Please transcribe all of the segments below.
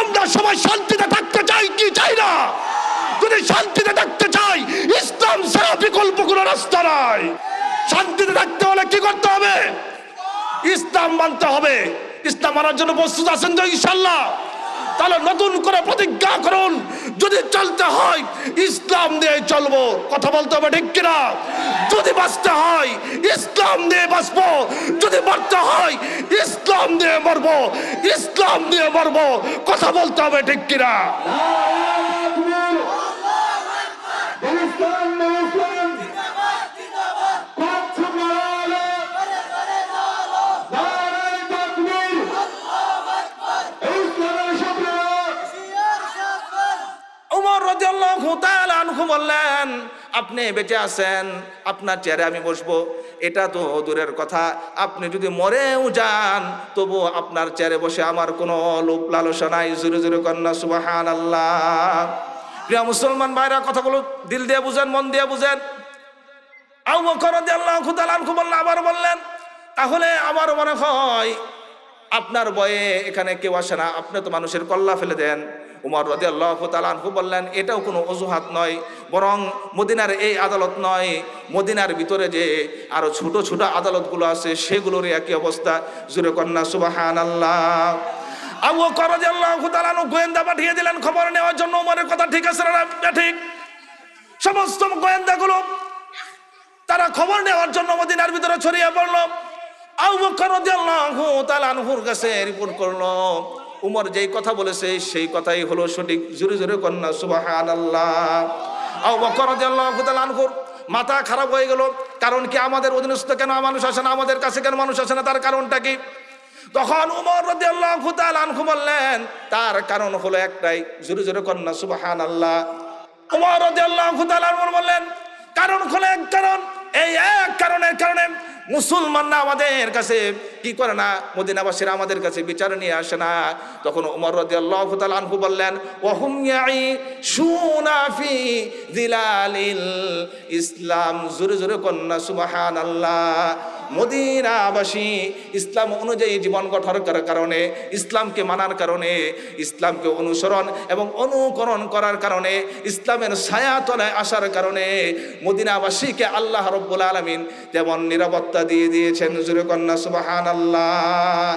আমরা সবাই শান্তিতে থাকতে চাই, কি চাই না? যদি শান্তিতে থাকতে চাই, ইসলাম ছাড়া বিকল্প কোনো রাস্তা নাই। শান্তিতে থাকতে হলে কি করতে হবে? ইসলাম মানতে হবে। ইসলাম মানার জন্য প্রস্তুত আছেন তো ইনশাল্লাহ তাহলে নতুন করে প্রতিজ্ঞা করুন, যদি চলতে হয়, ইসলাম দিয়ে চলবো। কথা বলতে হবে ঠিক কিনা? যদি বাঁচতে হয়, ইসলাম দিয়ে বাঁচবো। যদি মরতে হয় ইসলাম দিয়ে মরবো ইসলাম দিয়ে মরবো কথা বলতে হবে ঠিক কিনা? বললেন, আপনি বেঁচে আছেন, আপনার চেয়ারে আমি বসবো। এটা তো দূরের কথা। আপনি যদি মরেও যান তবু আপনার চেয়ারে বসে আমার কোনো লোভ লালসা নাই। জোরে জোরে কন্যা সুবাহান আল্লাহ প্রিয় মুসলমান ভাইরা কথাগুলো দিল দিয়ে বুঝেন, মন দিয়ে বুঝেন। আবু বকর তাআলা আনহু বললেন, আবার বললেন, তাহলে আমার মনে হয় আপনার বয়ে এখানে কেউ আসে না। আপনি তো মানুষের কল্লা ফেলে দেন। উমর রদি আল্লাহ তালানহু বললেন, এটাও কোনো অজুহাত নয়, বরং মদিনার এই আদালত নয়। মদিনার ভিতরে যে আরও ছোট ছোট আদালতগুলো আছে সেগুলোর একই অবস্থা। জুরে কন্যা সুবাহান আল্লাহ আবু বকর রাদিয়াল্লাহু তাআলা আনহু গোয়েন্দা পাঠিয়ে দিলেন খবর নেওয়ার জন্য। উমরের কথা ঠিক আছে না ঠিক। সমস্ত গোয়েন্দাগুলো তারা খবর নেওয়ার জন্য মদিনার ভিতরে ছড়িয়ে পড়ল। কাছে রিপোর্ট উমর যেই কথা বলেছে, সেই কথাই হলো সঠিক। জোরে তাআলা আনহুর মাথা খারাপ হয়ে গেল। কারণ কি আমাদের অধীনস্থ কেন মানুষ আসে না? আমাদের কাছে কেন মানুষ আসে না? তার কারণটা কি? তখন উমর আনহু বললেন, তার কারণ হলো একটাই। জোরে জোরে কন্যা সুবহানাল্লাহ। উমর রাদিয়াল্লাহু বললেন, কারণ হলো এক কারণ। এই এক কারণের কারণে মুসলমানরা আমাদের কাছে কি করে না? মদিনাবাসীরা আমাদের কাছে বিচার নিয়ে আসে না। তখন উমর রাদিয়াল্লাহু তাআলা আনহু বললেন, ওয়াহুম সুনাফি দিলালিল ইসলাম। জোরে জোরে কন্যা, সুবহানাল্লাহ। মদিনাবাসী ইসলাম অনুযায়ী জীবন গঠন করার কারণে, ইসলামকে মানার কারণে, ইসলামকে অনুসরণ এবং অনুকরণ করার কারণে, ইসলামের ছায়া তলায় আসার কারণে মদিনাবাসীকে আল্লাহ রব্বুল আলমিন যেমন নিরাপত্তা দিয়ে দিয়েছেন। জুরে কন্যা সুবাহান আল্লাহ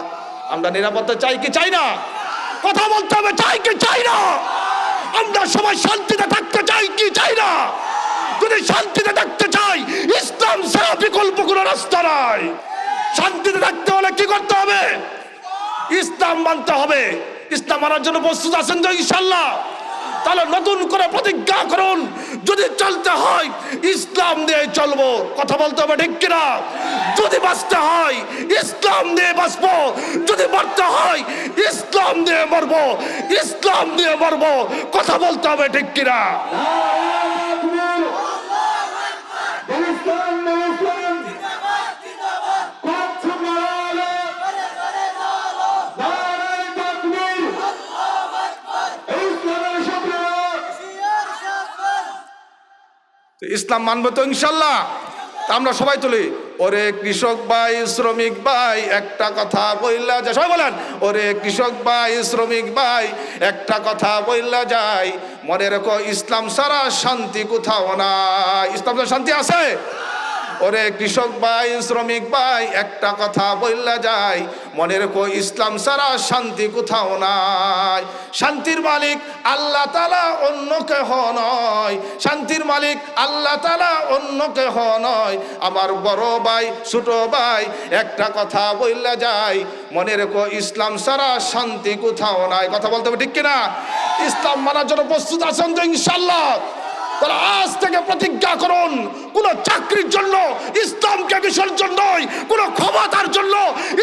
আমরা নিরাপত্তা চাই কি চাই না? কথা বলতে হবে, চাই কি চাই না? আমরা সবাই শান্তিতে থাকতে চাই কি চাই না? যদি শান্তিতে থাকতে চাই ইসলাম ছাড়া বিকল্প কোনো রাস্তা নাই। শান্তিতে থাকতে হলে কি করতে হবে? ইসলাম মানতে হবে। ইসলাম মানার জন্য প্রস্তুত আছেন তো ইনশাল্লাহ তাহলে নতুন করে প্রতিজ্ঞা করুন, যদি চলতে হয়, ইসলাম দিয়ে চলবো। কথা বলতে হবে ঠিক কিনা? যদি বাঁচতে হয়, ইসলাম দিয়ে বাঁচবো। যদি মরতে হয়, ইসলাম দিয়ে মরবো। ইসলাম দিয়ে মরবো। কথা বলতে হবে ঠিক কিনা? ইসলাম মানবো তো ইনশাল্লাহ। তা আমরা সবাই তুলি। ওরে কৃষক ভাই, শ্রমিক ভাই, একটা কথা বললা যায়। সবাই বলেন, ওরে কৃষক ভাই, শ্রমিক ভাই, একটা কথা বললা যায়। মনে রেখো, ইসলাম সারা শান্তি কোথাও না ইসলাম শান্তি আছে? ওরে কৃষক ভাই, শ্রমিক ভাই, একটা কথা বললা যায় মনে রেখো ইসলাম সারা শান্তি কোথাও নাই। শান্তির মালিক আল্লাহ তালা অন্য কেহ নয়। শান্তির মালিক আল্লাহ তালা অন্য কেহ নয়। আমার বড় ভাই, ছোট ভাই, একটা কথা বললা যায় মনে রেখো ইসলাম সারা শান্তি কোথাও নাই। কথা বলতে হবে ঠিক কিনা? ইসলাম মানার জন্য প্রস্তুত আছেন তো ইনশাল্লাহ আজ থেকে প্রতিজ্ঞা করুন, কোন চাকরির জন্য, ইসলামকে বিসর্জন নয়, কোন ক্ষমতার জন্য,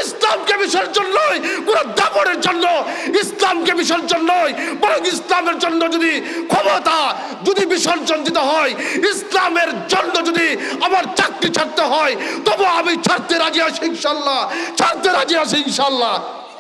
ইসলামকে বিসর্জন নয়, কোন দাপড়ের জন্য, ইসলামকে বিসর্জন নয়, বরং ইসলামের জন্য যদি ক্ষমতা, যদি বিসর্জন দিতে হয়, ইসলামের জন্য যদি আমার চাকরি ছাড়তে হয়, তবু আমি ছাড়তে রাজি আছি ইনশাল্লাহ, ছাড়তে রাজি আছি ইনশাল্লাহ।